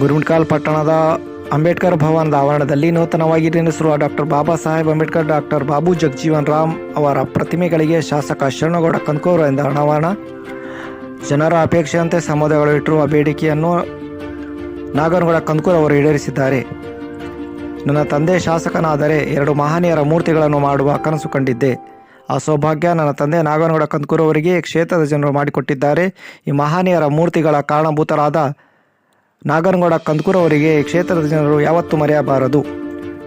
ಗುರುಮಿಟ್ಕಾಲ್ ಪಟ್ಟಣದ ಅಂಬೇಡ್ಕರ್ ಭವನದ ಆವರಣದಲ್ಲಿ ನೂತನವಾಗಿ ನಿರ್ಮಿಸಿರುವ ಡಾಕ್ಟರ್ ಬಾಬಾ ಸಾಹೇಬ್ ಅಂಬೇಡ್ಕರ್, ಡಾಕ್ಟರ್ ಬಾಬು ಜಗಜೀವನ್ ರಾಮ್ ಅವರ ಪ್ರತಿಮೆಗಳಿಗೆ ಶಾಸಕ ಶರಣಗೌಡ ಕನ್ಕೋರಿಂದ ಅನಾವರಣ ಜನರ ಅಪೇಕ್ಷೆಯಂತೆ ಸಮುದಾಯಗಳು ಇಟ್ಟಿರುವ ಬೇಡಿಕೆಯನ್ನು ನಾಗನಗೌಡ ಕನ್ಕೂರ್ ಅವರು ಈಡೇರಿಸಿದ್ದಾರೆ. ನನ್ನ ತಂದೆ ಶಾಸಕನಾದರೆ ಎರಡು ಮಹನೀಯರ ಮೂರ್ತಿಗಳನ್ನು ಮಾಡುವ ಕನಸು ಕಂಡಿದ್ದೆ. ಆ ಸೌಭಾಗ್ಯ ನನ್ನ ತಂದೆ ನಾಗನಗೌಡ ಕಂದಕೂರ್ ಅವರಿಗೆ ಕ್ಷೇತ್ರದ ಜನರು ಮಾಡಿಕೊಟ್ಟಿದ್ದಾರೆ. ಈ ಮಹನೀಯರ ಮೂರ್ತಿಗಳ ಕಾರಣಭೂತರಾದ ನಾಗನಗೌಡ ಕಂದಕೂರ್ ಅವರಿಗೆ ಕ್ಷೇತ್ರದ ಜನರು ಯಾವತ್ತೂ ಮರೆಯಬಾರದು.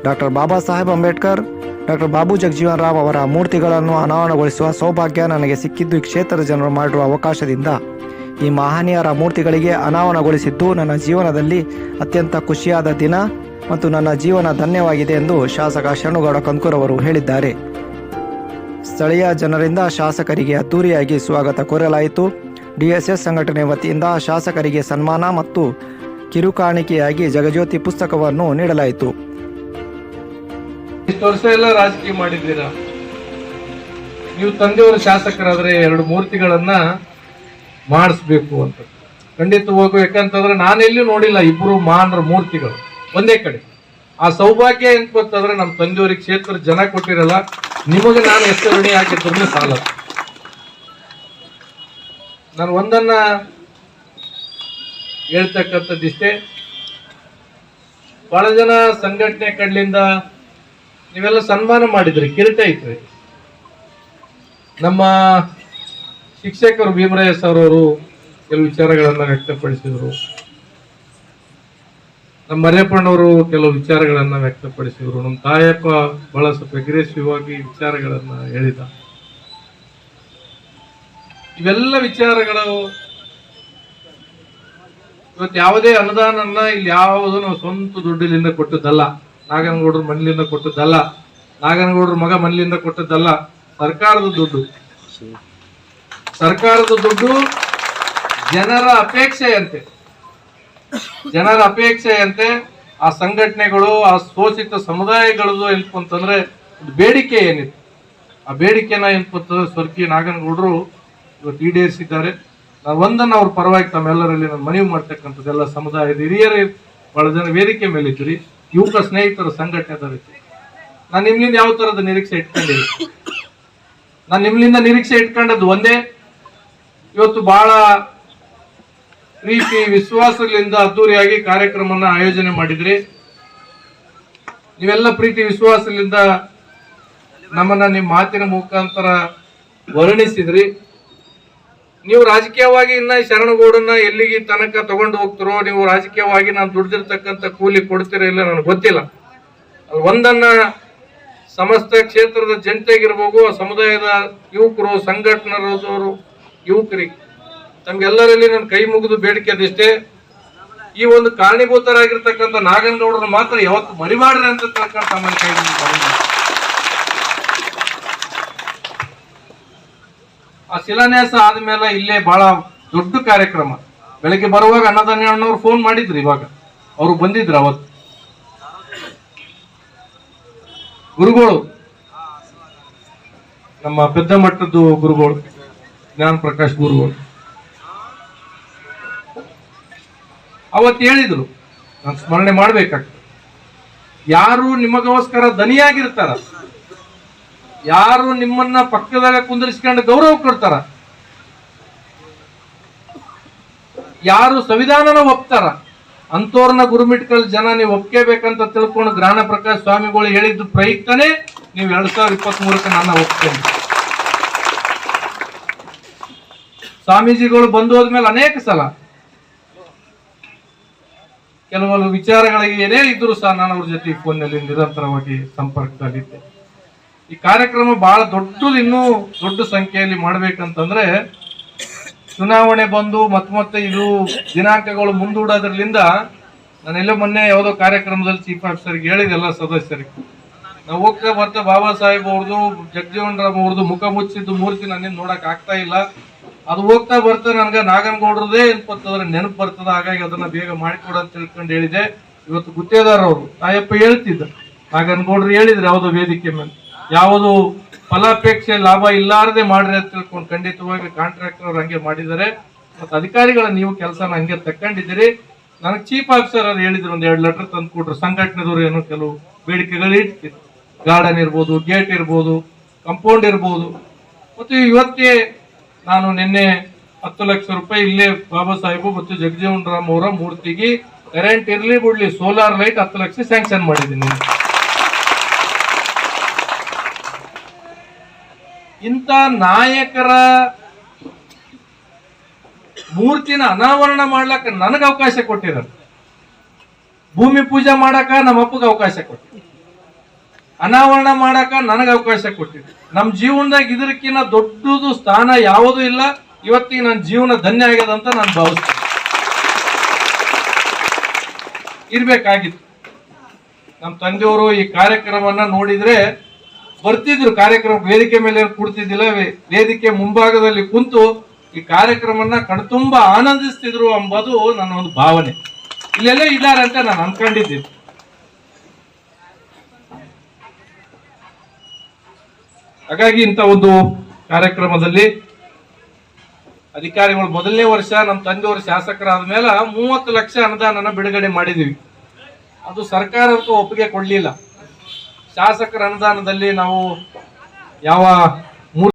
ಡಾಕ್ಟರ್ ಬಾಬಾ ಸಾಹೇಬ್ ಅಂಬೇಡ್ಕರ್ ಡಾಕ್ಟರ್ ಬಾಬು ಜಗಜೀವನ್ ರಾವ್ ಅವರ ಮೂರ್ತಿಗಳನ್ನು ಅನಾವರಣಗೊಳಿಸುವ ಸೌಭಾಗ್ಯ ನನಗೆ ಸಿಕ್ಕಿದ್ದು ಈ ಕ್ಷೇತ್ರದ ಜನರು ಮಾಡಿರುವ ಅವಕಾಶದಿಂದ. ಈ ಮಹನೀಯರ ಮೂರ್ತಿಗಳಿಗೆ ಅನಾವರಣಗೊಳಿಸಿದ್ದು ನನ್ನ ಜೀವನದಲ್ಲಿ ಅತ್ಯಂತ ಖುಷಿಯಾದ ದಿನ ಮತ್ತು ನನ್ನ ಜೀವನ ಧನ್ಯವಾಗಿದೆ ಎಂದು ಶಾಸಕ ಶರಣುಗೌಡ ಕಂದಕೂರ್ ಅವರು ಹೇಳಿದ್ದಾರೆ. ಸ್ಥಳೀಯ ಜನರಿಂದ ಶಾಸಕರಿಗೆ ಅದ್ದೂರಿಯಾಗಿ ಸ್ವಾಗತ ಕೋರಲಾಯಿತು. ಡಿಎಸ್ಎಸ್ ಸಂಘಟನೆ ವತಿಯಿಂದ ಶಾಸಕರಿಗೆ ಸನ್ಮಾನ ಮತ್ತು ಕಿರುಕಾಣಿಕೆಯಾಗಿ ಜಗಜ್ಯೋತಿ ಪುಸ್ತಕವನ್ನು ನೀಡಲಾಯಿತು. ಇಷ್ಟು ವರ್ಷ ಎಲ್ಲ ರಾಜಕೀಯ ಮಾಡಿದ್ದೀರಾ? ನೀವು ತಂದೆಯವರು ಶಾಸಕರಾದ್ರೆ ಎರಡು ಮೂರ್ತಿಗಳನ್ನ ಮಾಡಿಸ್ಬೇಕು ಅಂತ. ಖಂಡಿತವಾಗೂ ಯಾಕಂತಂದ್ರೆ ನಾನೆಲ್ಲೂ ನೋಡಿಲ್ಲ ಇಬ್ಬರು ಮಾನರ ಮೂರ್ತಿಗಳು, ಒಂದೇ ಕಡೆ. ಆ ಸೌಭಾಗ್ಯ ಏನ್ ಗೊತ್ತಂದ್ರೆ ನಮ್ಮ ತಂದೆಯವರಿಗೆ ಕ್ಷೇತ್ರ ಜನ ಕೊಟ್ಟಿರಲ್ಲ, ನಿಮಗೆ ನಾನು ಎಷ್ಟು ಋಣಿ ಹಾಕಿದ್ರು ಸಾಲ ನಾನು ಒಂದನ್ನ ಹೇಳ್ತಕ್ಕಂಥದ್ದಿಷ್ಟೇ ಬಹಳ ಜನ ಸಂಘಟನೆ ಕಡ್ಲಿಂದ ನೀವೆಲ್ಲ ಸನ್ಮಾನ ಮಾಡಿದ್ರಿ, ಕಿರೀಟ ಐತ್ರಿ ನಮ್ಮ ಶಿಕ್ಷಕರು ಭೀಮರಾಯ ಸರ್ ಅವರು ಕೆಲವು ವಿಚಾರಗಳನ್ನ ವ್ಯಕ್ತಪಡಿಸಿದರು. ನಮ್ಮ ಮರ್ಯಪ್ಪಣ್ಣವರು ಕೆಲವು ವಿಚಾರಗಳನ್ನ ವ್ಯಕ್ತಪಡಿಸಿದರು. ನಮ್ಮ ತಾಯಪ್ಪ ಬಹಳ ಸ್ವಲ್ಪ ಅಗ್ರೆಸಿವ್ ಆಗಿ ವಿಚಾರಗಳನ್ನ ಹೇಳಿದ. ಇವೆಲ್ಲ ವಿಚಾರಗಳು ಇವತ್ತು ಯಾವುದೇ ಅನುದಾನನ ಇಲ್ಲಿ ಯಾವುದು ನಾವು ಸ್ವಂತ ದುಡ್ಡಿಲಿಂದ ಕೊಟ್ಟದ್ದಲ್ಲ. ನಾಗನಗೌಡರ ಮನೆಯಿಂದ ಕೊಟ್ಟದ್ದಲ್ಲ. ನಾಗನಗೌಡರ ಮಗ ಮನೆಯಿಂದ ಕೊಟ್ಟದ್ದಲ್ಲ. ಸರ್ಕಾರದ ದುಡ್ಡು. ಸರ್ಕಾರದ ದುಡ್ಡು ಜನರ ಅಪೇಕ್ಷೆಯಂತೆ. ಜನರ ಅಪೇಕ್ಷೆಯಂತೆ ಆ ಸಂಘಟನೆಗಳು, ಆ ಶೋಷಿತ ಸಮುದಾಯಗಳದು ಏನಪ್ಪ ಅಂತಂದ್ರೆ ಬೇಡಿಕೆ ಏನಿತ್ತು. ಆ ಬೇಡಿಕೆನ ಏನಪ್ಪ ಅಂತಂದ್ರೆ ಸ್ವರ್ಗೀಯ ನಾಗನಗೌಡರು ಇವತ್ತು ಈಡೇರಿಸಿದ್ದಾರೆ. ನಾನು ಒಂದನ್ನು ಅವ್ರ ಪರವಾಗಿ ತಮ್ಮೆಲ್ಲರಲ್ಲಿ ನಾನು ಮನವಿ ಮಾಡ್ತಕ್ಕಂಥದ್ದೆಲ್ಲ ಸಮುದಾಯದ ಹಿರಿಯರೇ ಬಹಳ ಜನ ವೇದಿಕೆ ಮೇಲೆ ಇದ್ರಿ ಯುವಕ ಸ್ನೇಹಿತರ ಸಂಘಟನೆ ನಾನು ನಿಮ್ಮಿಂದ ಯಾವ ತರದ ನಿರೀಕ್ಷೆ ಇಟ್ಕೊಂಡಿಲ್ಲ ನಾನು ನಿಮ್ಮಿಂದ ನಿರೀಕ್ಷೆ ಇಟ್ಕೊಂಡದ್ದು ಒಂದೇ, ಇವತ್ತು ಬಹಳ ಪ್ರೀತಿ, ವಿಶ್ವಾಸಗಳಿಂದ ಅದ್ದೂರಿಯಾಗಿ ಕಾರ್ಯಕ್ರಮನ ಆಯೋಜನೆ ಮಾಡಿದ್ರಿ. ನೀವೆಲ್ಲ ಪ್ರೀತಿ ವಿಶ್ವಾಸದಿಂದ ನಮ್ಮನ್ನ ನಿಮ್ಮ ಮಾತಿನ ಮುಖಾಂತರ ವರ್ಣಿಸಿದ್ರಿ. ನೀವು ರಾಜಕೀಯವಾಗಿ ಇನ್ನ ಶರಣಗೌಡನ್ನ ಎಲ್ಲಿಗೆ ತನಕ ತಗೊಂಡು ಹೋಗ್ತಿರೋ, ನೀವು ರಾಜಕೀಯವಾಗಿ ನಾನು ದುಡ್ದಿರ್ತಕ್ಕಂಥ ಕೂಲಿ ಕೊಡ್ತೀರೋ ಇಲ್ಲ ನನಗೆ ಗೊತ್ತಿಲ್ಲ. ಒಂದನ್ನ ಸಮಸ್ತ ಕ್ಷೇತ್ರದ ಜನತೆಗಿರ್ಬೋದು, ಆ ಸಮುದಾಯದ ಯುವಕರು, ಸಂಘಟನರದವರು ಯುವಕರಿಗೆ ತಮ್ಗೆಲ್ಲರಲ್ಲಿ ನನ್ನ ಕೈ ಮುಗಿದು ಬೇಡಿಕೆ ಅದಿಷ್ಟೇ ಈ ಒಂದು ಕಾರಣೀಭೂತರಾಗಿರ್ತಕ್ಕಂಥ ನಾಗನಗೌಡರು ಮಾತ್ರ ಯಾವತ್ತು ಮರಿಮಾಡ್ರಿ ಅಂತ ತಿಳ್ಕೊಂಡು ತಮ್ಮಲ್ಲಿ ಕೈ ಮುಗಿದು ಬರೋದು. ಆ ಶಿಲಾನ್ಯಾಸ ಆದ್ಮೇಲೆ ಇಲ್ಲೇ ಬಹಳ ದೊಡ್ಡ ಕಾರ್ಯಕ್ರಮ. ಬೆಳಗ್ಗೆ ಬರುವಾಗ ಅನ್ನದಾನಿ ಅಣ್ಣವ್ರು ಫೋನ್ ಮಾಡಿದ್ರು ಇವಾಗ. ಅವರು ಬಂದಿದ್ರು ಅವತ್ತು. ಗುರುಗಳು, ನಮ್ಮ ಪೆದ್ದ ಮಟ್ಟದ್ದು ಗುರುಗಳು, ಜ್ಞಾನ ಪ್ರಕಾಶ್ ಗುರುಗಳು. ಅವತ್ತು ಹೇಳಿದ್ರು, ನಾನು ಸ್ಮರಣೆ ಮಾಡ್ಬೇಕಾಗ್ತದೆ. ಯಾರು ನಿಮಗೋಸ್ಕರ ದನಿಯಾಗಿರ್ತಾರ ಯಾರು ನಿಮ್ಮನ್ನ ಪಕ್ಕದಾಗ ಕುಂದಿರಿಸ್ಕೊಂಡು ಗೌರವ ಕೊಡ್ತಾರ? ಯಾರು ಸಂವಿಧಾನನ ಒಪ್ತಾರ? ಅಂತೋರ್ನ ಗುರುಮಿಟ್ಕಲ್ ಜನ ನೀವು ಒಪ್ಕೋಬೇಕಂತ ತಿಳ್ಕೊಂಡು ಗ್ರಾಣ ಪ್ರಕಾಶ್ ಸ್ವಾಮಿಗಳು ಹೇಳಿದ್ದು ಪ್ರಯುಕ್ತನೇ ನೀವು ಎರಡ್ ಸಾವಿರದ ಇಪ್ಪತ್ತ್ ಮೂರಕ್ಕೆ ನನ್ನ ಒಪ್ತೇನೆ. ಸ್ವಾಮೀಜಿಗಳು ಬಂದು ಹೋದ್ಮೇಲೆ ಅನೇಕ ಸಲ ಕೆಲವೊಂದು ವಿಚಾರಗಳಿಗೆ ಏನೇ ಇದ್ರು ಸಹ ನಾನು ಅವ್ರ ಜೊತೆ ಫೋನ್ನಲ್ಲಿ ನಿರಂತರವಾಗಿ ಸಂಪರ್ಕದಲ್ಲಿದ್ದೆ. ಈ ಕಾರ್ಯಕ್ರಮ ಬಹಳ ದೊಡ್ಡದು ಇನ್ನೂ ದೊಡ್ಡ ಸಂಖ್ಯೆಯಲ್ಲಿ ಮಾಡ್ಬೇಕಂತಂದ್ರೆ ಚುನಾವಣೆ ಬಂದು ಮತ್ತೆ ಮತ್ತೆ ಇದು ದಿನಾಂಕಗಳು ಮುಂದೂಡೋದ್ರಲಿಂದ ನಾನೆಲ್ಲೋ ಮೊನ್ನೆ ಯಾವುದೋ ಕಾರ್ಯಕ್ರಮದಲ್ಲಿ ಚೀಫ್ ಆಫೀಸರ್ಗೆ ಹೇಳಿದೆ ಎಲ್ಲ ಸದಸ್ಯರಿಗೆ. ನಾವು ಹೋಗ್ತಾ ಬರ್ತಾ ಬಾಬಾ ಸಾಹೇಬ್ ಅವ್ರದ್ದು, ಜಗಜೀವನ್ ರಾಮ್ ಅವ್ರದ್ದು ಮುಖ ಮುಚ್ಚಿದ್ದು ಮೂರ್ತಿ ನನ್ನಿಂದ ನೋಡಕ್ ಆಗ್ತಾ ಇಲ್ಲ. ಅದು ಹೋಗ್ತಾ ಬರ್ತಾ ನನ್ಗೆ ನಾಗನಗೌಡ್ರದೇ ಏನ್ಪತ್ತಂದ್ರೆ ನೆನಪು ಬರ್ತದ, ಹಾಗಾಗಿ ಅದನ್ನ ಬೇಗ ಮಾಡಿಕೊಡ ಅಂತ ತಿಳ್ಕೊಂಡು ಹೇಳಿದೆ. ಇವತ್ತು ಗುತ್ತೇದಾರ ಅವರು, ತಾಯಪ್ಪ ಹೇಳ್ತಿದ್ದ ನಾಗನಗೌಡ್ರು ಹೇಳಿದ್ರು, ಯಾವುದೋ ವೇದಿಕೆ ಮೇಲೆ. ಯಾವುದು ಫಲಾಪೇಕ್ಷೆ ಲಾಭ ಇಲ್ಲಾರದೆ ಮಾಡ್ರಿ ಅಂತ ತಿಳ್ಕೊಂಡು ಖಂಡಿತವಾಗಿ ಕಾಂಟ್ರಾಕ್ಟರ್ ಅವ್ರು ಹಂಗೆ ಮಾಡಿದ್ದಾರೆ. ಮತ್ತು ಅಧಿಕಾರಿಗಳ ನೀವು ಕೆಲಸನ ಹಂಗೆ ತಕ್ಕೊಂಡಿದ್ದೀರಿ. ನನಗೆ ಚೀಫ್ ಆಫೀಸರ್ ಅವ್ರು ಹೇಳಿದ್ರು ಒಂದು ಎರಡು ಲೆಟರ್ ತಂದು ಕೊಟ್ರು. ಸಂಘಟನೆದವರು ಏನು ಕೆಲವು ಬೇಡಿಕೆಗಳು ಇಟ್ಟಿದ್ರು ಗಾರ್ಡನ್ ಇರ್ಬೋದು ಗೇಟ್ ಇರ್ಬೋದು ಕಂಪೌಂಡ್ ಇರ್ಬೋದು. ಮತ್ತು ಇವತ್ತೇ ನಾನು ನಿನ್ನೆ ಹತ್ತು ಲಕ್ಷ ರೂಪಾಯಿ ಇಲ್ಲೇ ಬಾಬಾ ಸಾಹೇಬು ಮತ್ತು ಜಗಜೀವನ್ ರಾಮ್ ಅವರ ಮೂರ್ತಿಗೆ ಕರೆಂಟ್ ಇರಲಿ ಬಿಡ್ಲಿ ಸೋಲಾರ್ ಲೈಟ್ ಹತ್ತು ಲಕ್ಷ ಸ್ಯಾಂಕ್ಷನ್ ಮಾಡಿದ್ದೀನಿ. ಇಂಥ ನಾಯಕರ ಮೂರ್ತಿನ ಅನಾವರಣ ಮಾಡ್ಲಕ್ಕ ನನಗೆ ಅವಕಾಶ ಕೊಟ್ಟಿದ್ದಾರೆ ಭೂಮಿ ಪೂಜೆ ಮಾಡಕ ನಮ್ಮ ಅಪ್ಪಗೆ ಅವಕಾಶ ಕೊಟ್ಟಿದ್ರು. ಅನಾವರಣ ಮಾಡಕ ನನಗೆ ಅವಕಾಶ ಕೊಟ್ಟಿದ್ರು. ನಮ್ಮ ಜೀವನದಾಗ ಇದಕ್ಕಿಂತ ದೊಡ್ಡದು ಸ್ಥಾನ ಯಾವುದು ಇಲ್ಲ. ಇವತ್ತಿಗೆ ನನ್ನ ಜೀವನ ಧನ್ಯ ಆಗ್ಯದ ಅಂತ ನಾನು ಭಾವಿಸ್ತೇನೆ. ಇರ್ಬೇಕಾಗಿತ್ತು. ನಮ್ಮ ತಂದೆಯವರು ಈ ಕಾರ್ಯಕ್ರಮವನ್ನ ನೋಡಿದ್ರೆ ಬರ್ತಿದ್ರು ಕಾರ್ಯಕ್ರಮ ವೇದಿಕೆ ಮೇಲೆ ಕೂಡ್ತಿದ್ದಿಲ್ಲ ವೇದಿಕೆ ಮುಂಭಾಗದಲ್ಲಿ ಕುಂತು ಈ ಕಾರ್ಯಕ್ರಮನ ಕಣ್ತುಂಬ ಆನಂದಿಸ್ತಿದ್ರು ಎಂಬುದು ನನ್ನ ಒಂದು ಭಾವನೆ. ಇಲ್ಲೆಲ್ಲ ಇದ್ದಾರೆ ಅಂತ ನಾನು ಅನ್ಕೊಂಡಿದ್ದೀನಿ. ಹಾಗಾಗಿ ಇಂಥ ಒಂದು ಕಾರ್ಯಕ್ರಮದಲ್ಲಿ ಅಧಿಕಾರಿಗಳು ಮೊದಲನೇ ವರ್ಷ, ನಮ್ಮ ತಂದೆಯವರು ಶಾಸಕರಾದ ಮೇಲೆ ಮೂವತ್ತು ಲಕ್ಷ ಅನುದಾನನ ಬಿಡುಗಡೆ ಮಾಡಿದೀವಿ ಅದು ಸರ್ಕಾರಕ್ಕೂ ಒಪ್ಪಿಗೆ ಕೊಡಲಿಲ್ಲ. ಶಾಸಕರ ಅನುದಾನದಲ್ಲಿ ನಾವು ಯಾವ